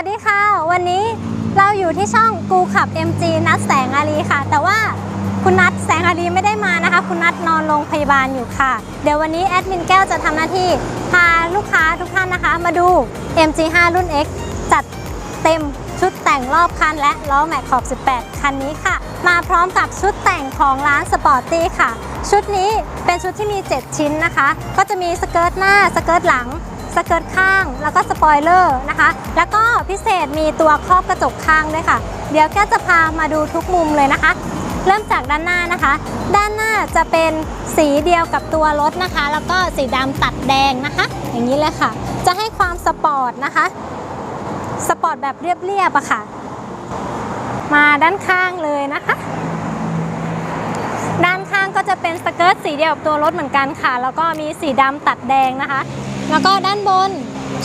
วัสดีค่ะ วันนี้เราอยู่ที่ช่องกูขับ MG นัดแสงอาลีค่ะ แต่ว่าคุณนัดแสงอาลีไม่ได้มานะคะ คุณนัดนอนโรงพยาบาลอยู่ค่ะ เดี๋ยววันนี้แอดมินแก้วจะทำหน้าที่พาลูกค้าทุกท่านนะคะ มาดู MG5 รุ่น X จัดเต็มชุดแต่งรอบคันและล้อแม็กขอบ 18 คันนี้ค่ะ มาพร้อมกับชุดแต่งของร้านสปอร์ตี้ค่ะ ชุดนี้เป็นชุดที่มี 7 ชิ้นนะคะ ก็จะมีสเกิร์ตหน้าสเกิร์ตหลัง สเกิร์ตข้าง แล้วก็สปอยเลอร์นะคะ แล้วก็พิเศษมีตัวครอบกระจกข้างด้วยค่ะ เดี๋ยวแก้จะพามาดูทุกมุมเลยนะคะ เริ่มจากด้านหน้านะคะ ด้านหน้าจะเป็นสีเดียวกับตัวรถนะคะ แล้วก็สีดำตัดแดงนะคะ อย่างนี้เลยค่ะ จะให้ความสปอร์ตนะคะ สปอร์ตแบบเรียบๆอะค่ะ มาด้านข้างเลยนะคะด้านข้างก็จะเป็นสเกิร์ตสีเดียวกับตัวรถเหมือนกันค่ะ แล้วก็มีสีดำตัดแดงนะคะ แล้วก็ด้านบน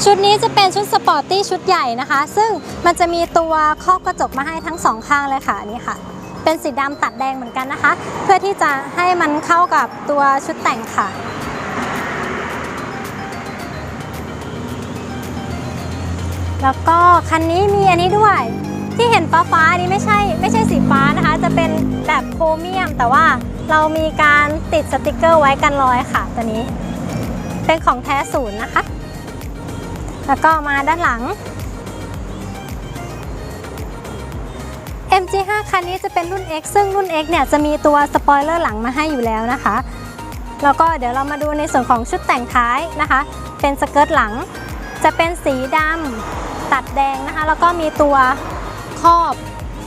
ชุดนี้จะเป็นชุดสปอร์ตตี้ชุดใหญ่นะคะ ซึ่งมันจะมีตัวครอบกระจกมาให้ทั้งสองข้างเลยค่ะนี่ค่ะ เป็นสีดำตัดแดงเหมือนกันนะคะ เพื่อที่จะให้มันเข้ากับตัวชุดแต่งค่ะแล้วก็คันนี้มีอันนี้ด้วย ที่เห็นฟ้าฟ้านนี้ไม่ใช่ไม่ใช่สีฟ้านะคะ จะเป็นแบบโครเมียม แต่ว่าเรามีการติดสติกเกอร์ไว้กันรอยค่ะตัวนี้ เป็นของแท้ศูนย์นะคะ แล้วก็มาด้านหลัง MG5 คันนี้จะเป็นรุ่น X ซึ่งรุ่น X เนี่ยจะมีตัวสปอยเลอร์หลังมาให้อยู่แล้วนะคะ แล้วก็เดี๋ยวเรามาดูในส่วนของชุดแต่งท้ายนะคะ เป็นสเกิร์ตหลัง จะเป็นสีดำตัดแดงนะคะ แล้วก็มีตัวครอบ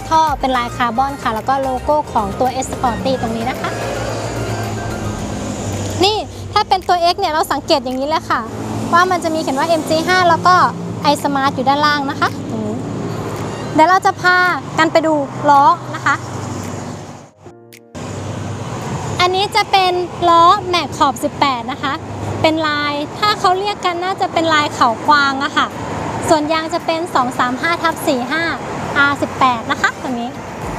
ท่อเป็นลายคาร์บอนค่ะ แล้วก็โลโก้ของตัว S Sporty ตรงนี้นะคะ ถ้าเป็นตัว X เนี่ยเราสังเกตอย่างนี้เลยค่ะ ว่ามันจะมีเขียนว่า MG5 แล้วก็ iSmart อยู่ด้านล่างนะคะตรงนี้เดี๋ยวเราจะพากันไปดูล้อนะคะ อันนี้จะเป็นล้อแม็กขอบ 18 นะคะ เป็นลายถ้าเขาเรียกกันน่าจะเป็นลายเขากวางอะค่ะ ส่วนยางจะเป็น 235ทับ45 R18 นะคะตรงนี้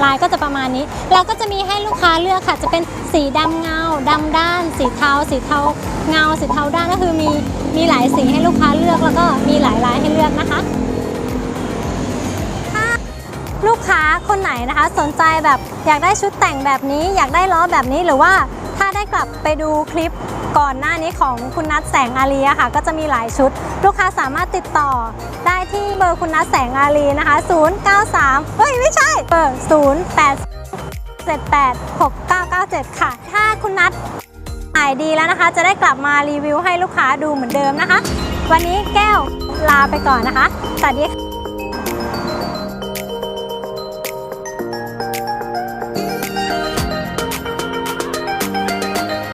ลายก็จะประมาณนี้ เราก็จะมีให้ลูกค้าเลือกค่ะ จะเป็นสีดำเงาดำด้าน สีเทา สีเทาเงา สีเทาด้านก็คือมีมีหลายสีให้ลูกค้าเลือกแล้วก็มีหลายลายให้เลือกนะคะลูกค้าคนไหนนะคะ สนใจแบบอยากได้ชุดแต่งแบบนี้ อยากได้ล้อแบบนี้หรือว่าถ้าได้กลับไปดูคลิป ก่อนหน้านี้ของคุณนัทแสงอารีอะค่ะ ก็จะมีหลายชุด ลูกค้าสามารถติดต่อได้ที่เบอร์คุณนัทแสงอารีนะคะ 093 เฮ้ย ไม่ใช่ เบอร์ 08 78 6997 ค่ะ ถ้าคุณนัทหายดีแล้วนะคะ จะได้กลับมารีวิวให้ลูกค้าดูเหมือนเดิมนะคะ วันนี้แก้วลาไปก่อนนะคะ สวัสดีค่ะ